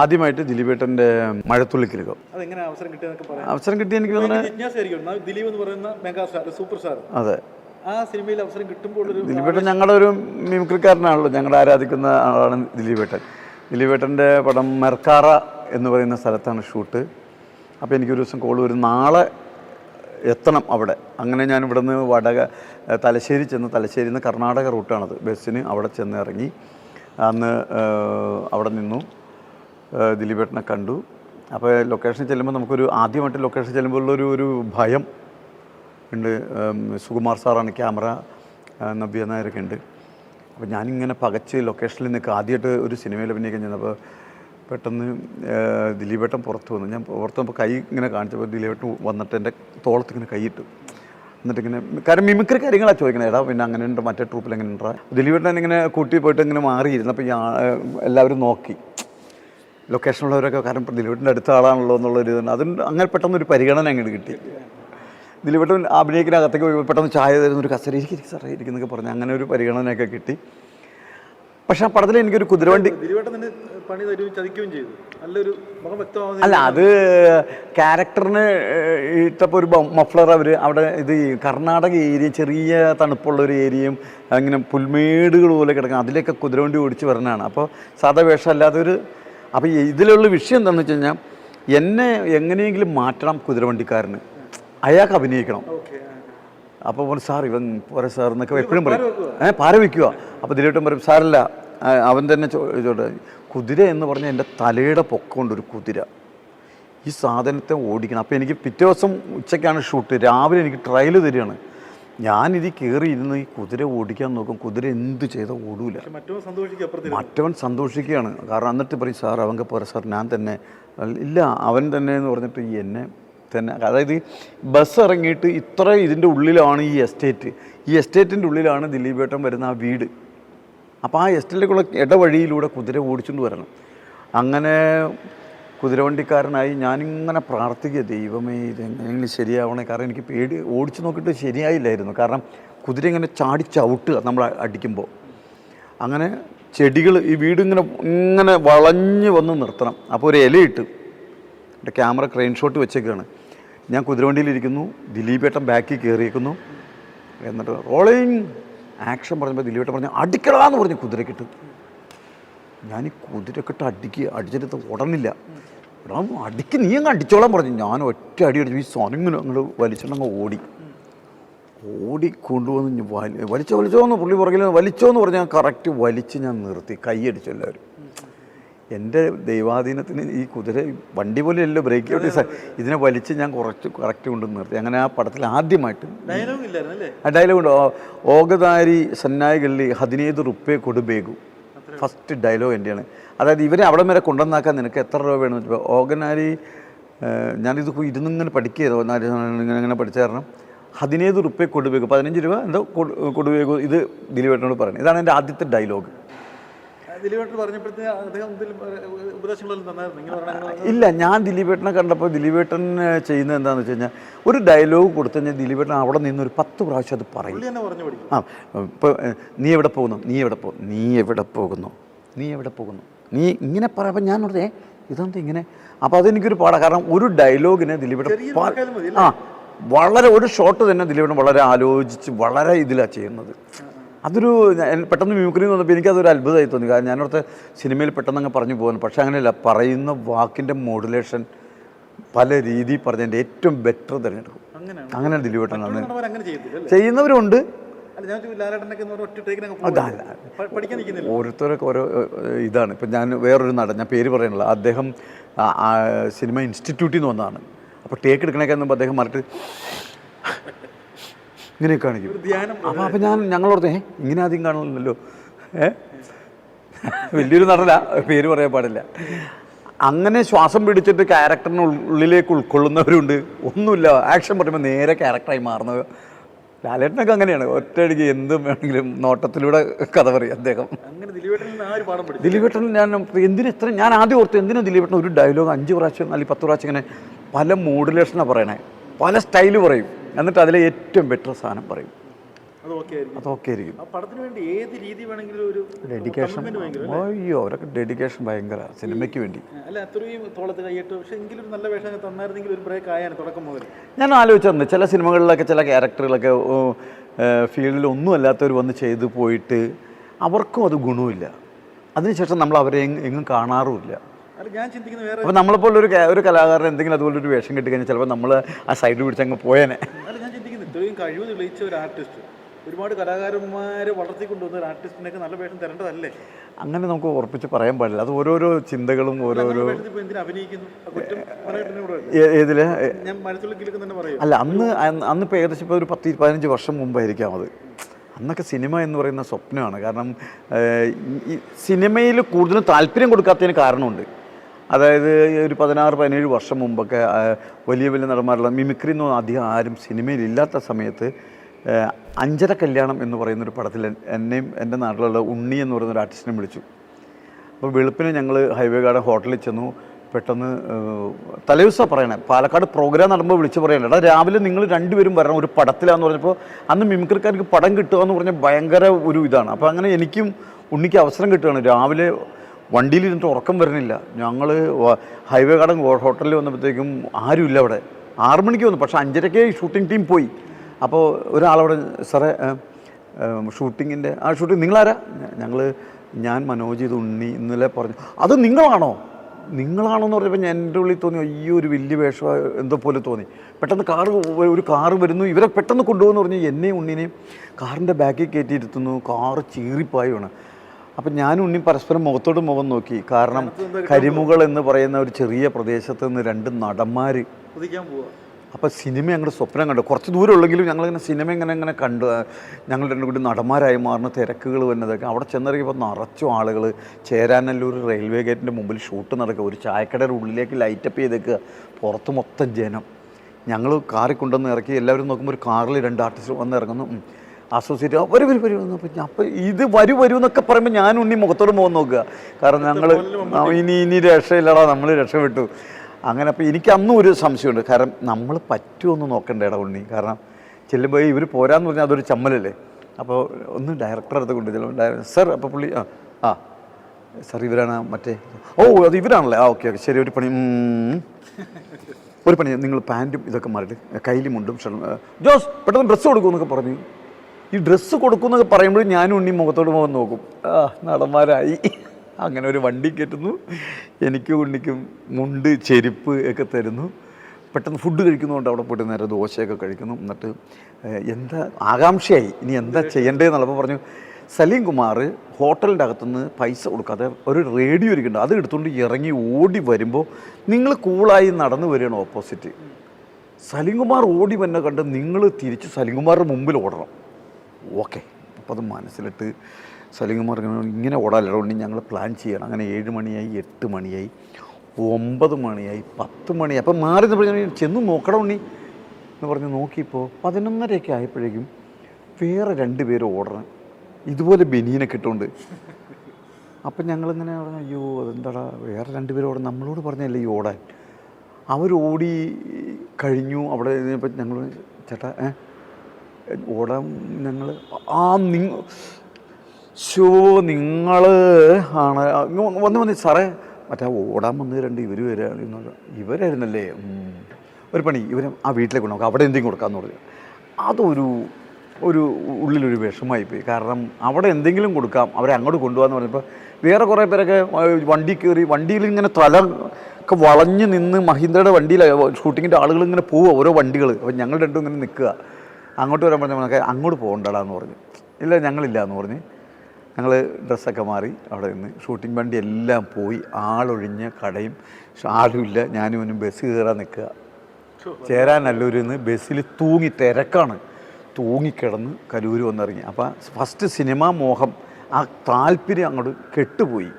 ആദ്യമായിട്ട് ദിലീപേട്ടന്റെ മഴത്തുള്ളിക്കിലുകം അതെങ്ങനെ അവസരം പറയാം. അവസരം കിട്ടി എനിക്ക് തോന്നുന്നത് ദിലീപ് എന്ന് പറയുന്ന മെഗാ സ്റ്റാർ സൂപ്പർ സ്റ്റാർ. അതെ. ആ സിനിമയിൽ അവസരം കിട്ടുമ്പോൾ ദിലീപേട്ടൻ ഞങ്ങളുടെ ഒരു മിമിക്രിക്കാരനാണല്ലോ. ഞങ്ങൾ ആരാധിക്കുന്ന ആളാണ് ദിലീപേട്ടൻ. ദിലീപേട്ടന്റെ പടം മെർക്കാറ എന്ന് പറയുന്ന സ്ഥലത്താണ് ഷൂട്ട്. അപ്പോൾ എനിക്കൊരു ദിവസം കോൾ വരും. നാളെ എത്തണം അവിടെ. അങ്ങനെ ഞാൻ ഇവിടെ നിന്ന് വടക തലശ്ശേരി ചെന്ന് തലശ്ശേരി നിന്ന് കർണാടക റൂട്ടാണത്. ബസ്സിന് അവിടെ ചെന്ന് ഇറങ്ങി അന്ന് അവിടെ നിന്നു. ദിലീപേട്ടനെ കണ്ടു. അപ്പോൾ ലൊക്കേഷൻ ചെല്ലുമ്പോൾ നമുക്കൊരു ആദ്യമായിട്ട് ലൊക്കേഷൻ ചെല്ലുമ്പോൾ ഉള്ളൊരു ഒരു ഭയം ഉണ്ട്. സുകുമാർ സാറാണ് ക്യാമറ നബിയ നായരൊക്കെ ഉണ്ട്. അപ്പോൾ ഞാനിങ്ങനെ പകച്ച് ലൊക്കേഷനിൽ നിൽക്കുക ആദ്യമായിട്ട് ഒരു സിനിമയിൽ അഭിനയിക്കാൻ ചെന്നപ്പോൾ പെട്ടെന്ന് ദിലീപേട്ടൻ പുറത്ത് വന്നു. ഞാൻ പുറത്ത് വന്നപ്പോൾ കൈ ഇങ്ങനെ കാണിച്ചപ്പോൾ ദിലീപേട്ടൻ വന്നിട്ട് എന്റെ തോളത്ത് ഇങ്ങനെ കൈയിട്ടു എന്നിട്ട് ഇങ്ങനെ കാരണം മിമിക്രി കാര്യങ്ങളാണ് ചോദിക്കണേ. ഏടാ പിന്നെ അങ്ങനെ ഉണ്ട് മറ്റേ ട്രൂപ്പിൽ എങ്ങനെ ഉണ്ടാ ദിലീപേട്ടൻ ഇങ്ങനെ കൂട്ടി പോയിട്ട് ഇങ്ങനെ മാറിയിരുന്നു. അപ്പോൾ എല്ലാവരും നോക്കി. ലൊക്കേഷനുള്ളവരൊക്കെ കാരണം ദിലീപിന്റെ ദിലീപേട്ടന്റെ അടുത്ത ആളാണല്ലോ എന്നുള്ളൊരു ഇതാണ് അതിന് അങ്ങനെ പെട്ടെന്ന് ഒരു പരിഗണന അങ്ങോട്ട് കിട്ടി. ദിലീപേട്ടൻ അഭിനയിക്കുന്നകത്തേക്ക് പോയി പെട്ടെന്ന് ചായ തരുന്ന ഒരു കസര ഇരിക്കും സാറേ ഇരിക്കുന്നൊക്കെ പറഞ്ഞ് അങ്ങനെ ഒരു പരിഗണനയൊക്കെ കിട്ടി. പക്ഷേ ആ പടത്തിൽ എനിക്കൊരു കുതിരവണ്ടി പണി തരുകയും ചതിക്കുകയും ചെയ്തു. നല്ലൊരു മുഖം വ്യക്തമാവുന്ന അല്ല അത് ക്യാരക്ടറിന് ഇട്ടപ്പോൾ ഒരു മഫ്ലർ അവർ അവിടെ ഇത് കർണാടക ഏരിയ ചെറിയ തണുപ്പുള്ള ഒരു ഏരിയയും അങ്ങനെ പുൽമേടുകൾ പോലെ കിടക്കുന്നത് അതിലേക്ക് കുതിരവണ്ടി ഓടിച്ച് വരണതാണ്. അപ്പോൾ സാധാ വേഷം അല്ലാതെ ഒരു അപ്പോൾ ഇതിലുള്ള വിഷയം എന്താണെന്ന് വെച്ച് കഴിഞ്ഞാൽ എന്നെ എങ്ങനെയെങ്കിലും മാറ്റണം കുതിരവണ്ടിക്കാരന്. അയാൾക്ക് അഭിനയിക്കണം. അപ്പോൾ പോലും സാർ ഇവൻ പോരെ സാർ എന്നൊക്കെ എപ്പോഴും പറയും. ഏഹ് പാര വയ്ക്കുക അപ്പോൾ ദിലീട്ടും പറയും സാറല്ല അവൻ തന്നെ ചോദിച്ചോട്ടെ കുതിര എന്ന് പറഞ്ഞാൽ എന്റെ തലയുടെ പൊക്കമുണ്ട് ഒരു കുതിര. ഈ സാധനത്തെ ഓടിക്കണം. അപ്പോൾ എനിക്ക് പിറ്റേ ദിവസം ഉച്ചയ്ക്കാണ് ഷൂട്ട്. രാവിലെ എനിക്ക് ട്രയൽ തരികയാണ്. ഞാനിത് കയറി ഇരുന്ന് ഈ കുതിര ഓടിക്കാൻ നോക്കും. കുതിര എന്ത് ചെയ്താൽ ഓടൂല. മറ്റവൻ സന്തോഷിക്കുകയാണ്. കാരണം എന്നിട്ട് പറയും സാർ അവങ്ക പോരാ സാർ ഞാൻ തന്നെ. ഇല്ല അവൻ തന്നെ എന്ന് പറഞ്ഞിട്ട് ഈ എന്നെ തന്നെ അതായത് ബസ് ഇറങ്ങിയിട്ട് ഇത്ര ഇതിന്റെ ഉള്ളിലാണ് ഈ എസ്റ്റേറ്റ്. ഈ എസ്റ്റേറ്റിന്റെ ഉള്ളിലാണ് ദിലീപേട്ടൻ വരുന്ന ആ വീട്. അപ്പോൾ ആ എസ്റ്റേറ്റിലേക്കുള്ള ഇടവഴിയിലൂടെ കുതിര ഓടിച്ചുകൊണ്ട് വരണം. അങ്ങനെ കുതിരവണ്ടിക്കാരനായി ഞാനിങ്ങനെ പ്രാർത്ഥിക്കുക ദൈവമേ ഇത് എങ്ങനെയെങ്കിലും ശരിയാവണേ? കാരണം എനിക്ക് പേടി ഓടിച്ചു നോക്കിയിട്ട് ശരിയായില്ലായിരുന്നു. കാരണം കുതിര ഇങ്ങനെ ചാടി ചവിട്ടുക നമ്മൾ അടിക്കുമ്പോൾ. അങ്ങനെ ചെടികൾ ഈ വീട് ഇങ്ങനെ ഇങ്ങനെ വളഞ്ഞ് വന്ന് നിർത്തണം. അപ്പോൾ ഒരു ഇലയിട്ട് എന്റെ ക്യാമറ ക്രെയിൻ ഷോട്ട് വെച്ചേക്കാണ്. ഞാൻ കുതിരവണ്ടിയിലിരിക്കുന്നു ദിലീപേട്ടൻ ബാക്കിൽ കയറിയേക്കുന്നു. എന്നിട്ട് റോളിങ് ആക്ഷൻ പറഞ്ഞപ്പോൾ ദിലീപേട്ടൻ പറഞ്ഞു അടിക്കടാന്ന് പറഞ്ഞു കുതിരക്കിട്ട് ഞാൻ ഈ കുതിരക്കിട്ട് അടിക്കുക അടിച്ചിട്ട് ഉടനില്ല എടാ അടിക്ക് നീ അങ്ങ് അടിച്ചോളാൻ പറഞ്ഞു. ഞാൻ ഒറ്റ അടി അടിച്ചു. ഈ സ്വനങ്ങനെ അങ്ങോട്ട് വലിച്ചിട്ടങ്ങ് ഓടി. ഓടി കൊണ്ടുവന്ന് വലി വലിച്ചോ വലിച്ചോ എന്ന് പുള്ളി പുറകിൽ വലിച്ചോ എന്ന് പറഞ്ഞാൽ കറക്റ്റ് വലിച്ച് ഞാൻ നിർത്തി. കൈയടിച്ചു എല്ലാവരും. എന്റെ ദൈവാധീനത്തിന് ഈ കുതിര വണ്ടി പോലെയല്ലോ ബ്രേക്ക് ഔട്ട് ഇതിനെ വലിച്ച് ഞാൻ കുറച്ച് കറക്റ്റ് കൊണ്ട് നിർത്തി. അങ്ങനെ ആ പടത്തിൽ ആദ്യമായിട്ട് ഡയലോഗ് ഉണ്ട്. ഓഗദാരി സന്നായികളിൽ ഹതിനേത് റുപ്പേ കൊടുബേഗു ഫസ്റ്റ് ഡയലോഗ് എന്റെയാണ് അതായത് ഇവരെ അവിടെ വരെ കൊണ്ടുവന്നാക്കാൻ നിനക്ക് എത്ര രൂപ വേണമെന്ന് വെച്ചപ്പോൾ ഓഗനാരി ഞാനിത് ഇരുന്നിങ്ങനെ പഠിക്കുകയോ ഓഗനാരി ഇങ്ങനെ ഇങ്ങനെ പഠിച്ച കാരണം പതിനേഴ് റുപ്പേ കൊടുവേക്കും പതിനഞ്ച് രൂപ എന്തോ കൊടുവേക്കും ഇത് ദിലീപേട്ടനോട് പറയുന്നത് ഇതാണ് എന്റെ ആദ്യത്തെ ഡയലോഗ് ദിലീപേട്ടൻ പറഞ്ഞപ്പോഴത്തെ അദ്ദേഹം തന്നായിരുന്നു. ഇങ്ങനെ ഇല്ല ഞാൻ ദിലീപേട്ടനെ കണ്ടപ്പോൾ ദിലീപേട്ടൻ ചെയ്യുന്നത് എന്താണെന്ന് വെച്ച് കഴിഞ്ഞാൽ ഒരു ഡയലോഗ് കൊടുത്തു കഴിഞ്ഞാൽ ദിലീപേട്ടൻ അവിടെ നിന്ന് ഒരു പത്ത് പ്രാവശ്യം അത് പറയും. ആ ഇപ്പോൾ നീ എവിടെ പോകുന്നു? നീ എവിടെ പോ നീ എവിടെ പോകുന്നു? നീ എവിടെ പോകുന്നു? നീ ഇങ്ങനെ പറയുമ്പോൾ ഞാൻ പറഞ്ഞേ ഇതെന്താ ഇങ്ങനെ? അപ്പോൾ അതെനിക്കൊരു പാടാ. കാരണം ഒരു ഡയലോഗിനെ ദിലീപേട്ടൻ ആ വളരെ ഒരു ഷോട്ട് തന്നെ ദിലീപേട്ടൻ വളരെ ആലോചിച്ച് വളരെ ഇതിലാണ് ചെയ്യുന്നത്. അതൊരു പെട്ടെന്ന് മ്യൂക്കറി വന്നപ്പോൾ എനിക്കതൊരു അത്ഭുതമായി തോന്നി. കാരണം ഞാനോർത്ത് സിനിമയിൽ പെട്ടെന്ന് അങ്ങ് പറഞ്ഞു പോകുന്നു പക്ഷേ അങ്ങനെയല്ല പറയുന്ന വാക്കിന്റെ മോഡുലേഷൻ പല രീതിയിൽ പറഞ്ഞതിന്റെ ഏറ്റവും ബെറ്റർ തിരഞ്ഞെടുക്കും. അങ്ങനെ ദിലീപേട്ടൻ ചെയ്യുന്നവരുണ്ട്. എന്ന് ഓരോരുത്തരൊക്കെ ഓരോ ഇതാണ്. ഇപ്പം ഞാൻ വേറൊരു നടൻ ഞാൻ പേര് പറയണില്ല അദ്ദേഹം സിനിമ ഇൻസ്റ്റിറ്റ്യൂട്ടിൽ നിന്ന് വന്നതാണ്. അപ്പോൾ ടേക്ക് എടുക്കണേക്കാന്ന് അദ്ദേഹം മറിട്ട് ഇങ്ങനെയൊക്കെ കാണിക്കും. അപ്പം അപ്പം ഞാൻ ഞങ്ങളോർത്ത് ഇങ്ങനെ ആദ്യം കാണുന്നില്ലല്ലോ ഏ? വലിയൊരു നടന പേര് പറയാൻ പാടില്ല. അങ്ങനെ ശ്വാസം പിടിച്ചിട്ട് ക്യാരക്ടറിന് ഉള്ളിലേക്ക് ഉൾക്കൊള്ളുന്നവരുണ്ട്. ഒന്നുമില്ല ആക്ഷൻ പറയുമ്പോൾ നേരെ ക്യാരക്ടറായി മാറുന്നത്. ലാലേട്ടനൊക്കെ അങ്ങനെയാണ്. ഒറ്റയടിക്ക് എന്തും വേണമെങ്കിലും നോട്ടത്തിലൂടെ കഥ പറയും അദ്ദേഹം. ദിലീപേട്ടൻ ഞാൻ എന്തിനു ഇത്ര ഞാൻ ആദ്യം ഓർത്ത് എന്തിനാ ദിലീപേട്ടൻ ഒരു ഡയലോഗ് അഞ്ച് പ്രാവശ്യം അല്ലെങ്കിൽ പത്ത് പ്രാവശ്യം ഇങ്ങനെ പല മോഡുലേഷനാണ് പറയണേ. പല സ്റ്റൈൽ പറയും. എന്നിട്ട് അതിലെ ഏറ്റവും ബെറ്റർ സാധനം പറയും. അത് ഓക്കെ ആയിരിക്കും. അതൊക്കെ ആയിരിക്കും. ഡെഡിക്കേഷൻ ഭയങ്കര അയ്യോ അവരൊക്കെ ഡെഡിക്കേഷൻ ഭയങ്കര സിനിമയ്ക്ക് വേണ്ടി. ഞാൻ ആലോചിച്ചിരുന്നു ചില സിനിമകളിലൊക്കെ ചില ക്യാരക്ടറുകളൊക്കെ ഫീൽഡിൽ ഒന്നും അല്ലാത്തവർ വന്ന് ചെയ്തു പോയിട്ട് അവർക്കും അത് ഗുണമില്ല അതിനുശേഷം നമ്മൾ അവരെ എങ് എങ്ങും കാണാറുമില്ല. അപ്പോൾ നമ്മളെപ്പോലെ ഒരു ഒരു കലാകാരൻ എന്തെങ്കിലും അതുപോലെ ഒരു വേഷം കിട്ടി കഴിഞ്ഞാൽ ചിലപ്പോൾ നമ്മൾ ആ സൈഡിൽ പിടിച്ച് അങ്ങ് പോയേനെ. ഞാൻ ചിന്തിക്കുന്നത് ഇത്രയും കഴിവ് തെളിയിച്ച ഒരു ആർട്ടിസ്റ്റ് ഒരുപാട് കലാകാരന്മാരെ വളർത്തിക്കൊണ്ടുവന്ന ഒരു ആർട്ടിസ്റ്റിനൊക്കെ നല്ല വേഷം തരേണ്ടതല്ലേ? അങ്ങനെ നമുക്ക് ഉറപ്പിച്ച് പറയാൻ പാടില്ല. അത് ഓരോരോ ചിന്തകളും ഓരോരോ ഏതിൽ? അല്ല അന്ന് അന്ന് ഇപ്പോൾ ഏകദേശം ഇപ്പോൾ ഒരു പത്ത് പതിനഞ്ച് വർഷം മുമ്പായിരിക്കാം അത്. അന്നൊക്കെ സിനിമ എന്ന് പറയുന്ന സ്വപ്നമാണ്. കാരണം സിനിമയിൽ കൂടുതലും താല്പര്യം കൊടുക്കാത്തതിന് കാരണമുണ്ട്. അതായത് ഒരു പതിനാറ് പതിനേഴ് വർഷം മുമ്പൊക്കെ വലിയ വലിയ നടന്മാരുള്ള മിമിക്രി ഒന്നും അധികം ആരും സിനിമയിൽ ഇല്ലാത്ത സമയത്ത് അഞ്ചര കല്യാണം എന്ന് പറയുന്നൊരു പടത്തിൽ എന്നെയും എന്റെ നാട്ടിലുള്ള ഉണ്ണി എന്ന് പറയുന്ന ഒരു ആർട്ടിസ്റ്റിനെ വിളിച്ചു. അപ്പോൾ വെളുപ്പിന് ഞങ്ങൾ ഹൈവേ ഗാർഡൻ ഹോട്ടലിൽ ചെന്നു. പെട്ടെന്ന് തലേദിവസം പറയണേ പാലക്കാട് പ്രോഗ്രാം നടുമ്പോൾ വിളിച്ച് പറയണേ എടാ രാവിലെ നിങ്ങൾ രണ്ടുപേരും വരണം ഒരു പടത്തിലാന്ന് പറഞ്ഞപ്പോൾ അന്ന് മിമിക്രിക്കാർക്ക് പടം കിട്ടുക എന്ന് പറഞ്ഞാൽ ഭയങ്കര ഒരു ഇതാണ്. അപ്പോൾ അങ്ങനെ എനിക്കും ഉണ്ണിക്ക് അവസരം കിട്ടുകയാണ്. രാവിലെ വണ്ടിയിൽ ഇരുന്നിട്ട് ഉറക്കം വരുന്നില്ല. ഞങ്ങൾ ഹൈവേ കടം ഹോട്ടലിൽ വന്നപ്പോഴത്തേക്കും ആരുമില്ല അവിടെ. ആറ് മണിക്ക് വന്നു. പക്ഷേ അഞ്ചരയ്ക്ക് ഷൂട്ടിംഗ് ടീം പോയി. അപ്പോൾ ഒരാളവിടെ സാറേ ഷൂട്ടിങ്ങിന്റെ ആ ഷൂട്ടിംഗ് നിങ്ങളാരാ? ഞങ്ങൾ ഞാൻ മനോജ് ഇത് ഉണ്ണി ഇന്നലെ പറഞ്ഞു. അത് നിങ്ങളാണോ? നിങ്ങളാണോ എന്ന് പറഞ്ഞപ്പോൾ ഞാൻ എന്റെ ഉള്ളിൽ തോന്നി അയ്യോ ഒരു വലിയ വേഷം എന്തോ പോലെ തോന്നി. പെട്ടെന്ന് കാറ് ഒരു കാറ് വരുന്നു. ഇവരെ പെട്ടെന്ന് കൊണ്ടുപോകുന്നു പറഞ്ഞു എന്നെയും ഉണ്ണിനെയും കാറിന്റെ ബാക്കിൽ കയറ്റിയിരുത്തുന്നു കാറ് ചീറിപ്പായി വേണം അപ്പം ഞാനും ഉണ്ണി പരസ്പരം മുഖത്തോട് മുഖം നോക്കി. കാരണം കരിമുകൾ എന്ന് പറയുന്ന ഒരു ചെറിയ പ്രദേശത്ത് നിന്ന് രണ്ട് നടന്മാർ അപ്പോൾ സിനിമ ഞങ്ങളുടെ സ്വപ്നം കണ്ടു. കുറച്ച് ദൂരം ഉള്ളെങ്കിലും ഞങ്ങളിങ്ങനെ സിനിമ ഇങ്ങനെ ഇങ്ങനെ കണ്ടു. ഞങ്ങൾ രണ്ടും കൂടി നടന്മാരായി മാറുന്ന തിരക്കുകൾ വന്നതൊക്കെ. അവിടെ ചെന്നിറങ്ങിയപ്പോൾ നിറച്ചു ആളുകൾ ചേരാനല്ലൂർ റെയിൽവേ ഗേറ്റിന്റെ മുമ്പിൽ ഷൂട്ട് നടക്കുക. ഒരു ചായക്കടയുടെ ഉള്ളിലേക്ക് ലൈറ്റപ്പ് ചെയ്തേക്കുക. പുറത്ത് മൊത്തം ജനം. ഞങ്ങൾ കാറിൽ കൊണ്ടുവന്ന് ഇറക്കി. എല്ലാവരും നോക്കുമ്പോൾ ഒരു കാറിൽ രണ്ട് ആർട്ടിസ്റ്റ് വന്ന് ഇറങ്ങുന്നു. അസോസിയേറ്റ് വരും വരും വരൂ എന്ന് അപ്പം ഞാൻ അപ്പം ഇത് വരും വരും എന്നൊക്കെ പറയുമ്പോൾ ഞാൻ ഉണ്ണി മുഖത്തോട് പോകാൻ നോക്കുക. കാരണം ഞങ്ങൾ ഇനി ഇനി രക്ഷയില്ലടാ നമ്മൾ രക്ഷപ്പെട്ടു. അങ്ങനെ അപ്പോൾ എനിക്ക് അന്നും ഒരു സംശയമുണ്ട്. കാരണം നമ്മൾ പറ്റുമെന്ന് നോക്കണ്ടേ ഇട ഉണ്ണി. കാരണം ചെല്ലുമ്പോൾ ഇവർ പോരാന്ന് പറഞ്ഞാൽ അതൊരു ചമ്മലല്ലേ? അപ്പോൾ ഒന്ന് ഡയറക്ടറെ അടുത്ത് കൊണ്ട് ചെല്ലും ഡയറക്ടർ സർ അപ്പോൾ പുള്ളി ആ ആ സാർ ഇവരാണ് മറ്റേ ഓ അത് ഇവരാണല്ലേ? ആ ഓക്കെ ഓക്കെ ശരി ഒരു പണി ഒരു പണി നിങ്ങൾ പാന്റും ഇതൊക്കെ മാറിയിട്ട് കയ്യിലും മുണ്ടും ഷർട്ടും, ജോസ് പെട്ടെന്ന് ഡ്രസ്സ് കൊടുക്കുമെന്നൊക്കെ പറഞ്ഞു. ഈ ഡ്രസ്സ് കൊടുക്കുമെന്നൊക്കെ പറയുമ്പോൾ ഞാനും ഉണ്ണി മുഖത്തോട് മുഖം നോക്കും. ആ നടന്മാരായി. അങ്ങനെ ഒരു വണ്ടി കയറ്റുന്നു. എനിക്കും ഉണ്ണിക്കും മുണ്ട് ചെരുപ്പ് ഒക്കെ തരുന്നു. പെട്ടെന്ന് ഫുഡ് കഴിക്കുന്നതുകൊണ്ട് അവിടെ പോയിട്ട് നേരെ ദോശയൊക്കെ കഴിക്കുന്നു. എന്നിട്ട് എന്താ ആകാംക്ഷയായി. ഇനി എന്താ ചെയ്യേണ്ടതെന്നുള്ളപ്പോൾ പറഞ്ഞു സലീം കുമാർ ഹോട്ടലിന്റെ അകത്തുനിന്ന് പൈസ കൊടുക്കാതെ ഒരു റേഡിയോ ഇരിക്കുന്നുണ്ട്. അത് എടുത്തുകൊണ്ട് ഇറങ്ങി ഓടി വരുമ്പോൾ നിങ്ങൾ കൂളായി നടന്നു വരികയാണ് ഓപ്പോസിറ്റ് സലീം കുമാർ ഓടി വന്നെ കണ്ട് നിങ്ങൾ തിരിച്ച് സലീം കുമാറിന്റെ മുമ്പിൽ ഓടണം. ഓക്കെ. അപ്പോൾ അത് മനസ്സിലിട്ട് സലിംഗമാർ ഇങ്ങനെ ഇങ്ങനെ ഓടാലോ ഉണ്ണി ഞങ്ങൾ പ്ലാൻ ചെയ്യണം. അങ്ങനെ ഏഴ് മണിയായി എട്ട് മണിയായി ഒമ്പത് മണിയായി പത്ത് മണി അപ്പം മാറി പറഞ്ഞു ചെന്ന് നോക്കണം ഉണ്ണി. എന്ന് പറഞ്ഞ് നോക്കിയപ്പോൾ പതിനൊന്നരയൊക്കെ ആയപ്പോഴേക്കും വേറെ രണ്ട് പേര് ഓടണം ഇതുപോലെ ബനിയനൊക്കെ കിട്ടുന്നുണ്ട് അപ്പം ഞങ്ങളിങ്ങനെ പറഞ്ഞു അയ്യോ അതെന്താടാ? വേറെ രണ്ട് പേര് ഓടാൻ നമ്മളോട് പറഞ്ഞല്ലേ ഈ ഓടാൻ. അവരോടി കഴിഞ്ഞു. അവിടെ ഞങ്ങൾ ചേട്ടാ ഏ? ഓടാൻ ഞങ്ങൾ ആ നിങ്ങൾ ശോ നിങ്ങൾ ആണ്. വന്ന് വന്ന് സാറേ. മറ്റേ ഓടാൻ വന്ന് രണ്ട് ഇവർ വരാണ് ഇവരായിരുന്നല്ലേ. ഒരു പണി ഇവർ ആ വീട്ടിലേക്ക് കൊണ്ടുപോകും അവിടെ എന്തെങ്കിലും കൊടുക്കാമെന്ന് പറഞ്ഞു. അതൊരു ഒരു ഉള്ളിലൊരു വിഷമായി പോയി കാരണം അവിടെ എന്തെങ്കിലും കൊടുക്കാം. അവരെ അങ്ങോട്ട് കൊണ്ടുപോകാന്ന് പറഞ്ഞപ്പോൾ വേറെ കുറേ പേരൊക്കെ വണ്ടി കയറി വണ്ടിയിൽ ഇങ്ങനെ തല ഒക്കെ വളഞ്ഞ് നിന്ന് മഹീന്ദ്രയുടെ വണ്ടിയിൽ ഷൂട്ടിങ്ങിന്റെ ആളുകൾ ഇങ്ങനെ പോവുക ഓരോ വണ്ടികൾ അപ്പോൾ ഞങ്ങൾ രണ്ടും ഇങ്ങനെ നിൽക്കുക. അങ്ങോട്ട് വരാൻ പറഞ്ഞാൽ അങ്ങോട്ട് പോകണ്ടടാ എന്ന് പറഞ്ഞു. ഇല്ല ഞങ്ങളില്ല എന്ന് പറഞ്ഞ് ഞങ്ങൾ ഡ്രസ്സൊക്കെ മാറി അവിടെ നിന്ന് ഷൂട്ടിംഗ് വണ്ടി എല്ലാം പോയി. ആളൊഴിഞ്ഞ കടയും ആളുമില്ല ഞാനും ഒന്നും ബസ് കയറാൻ നിൽക്കുക. ചേരാനല്ലൂരിൽ നിന്ന് ബസ്സിൽ തൂങ്ങി തിരക്കാണ്. തൂങ്ങിക്കിടന്ന് കലൂര് വന്നിറങ്ങി. അപ്പം ഫസ്റ്റ് സിനിമാ മോഹം ആ താല്പര്യം അങ്ങോട്ട് കെട്ടുപോയി.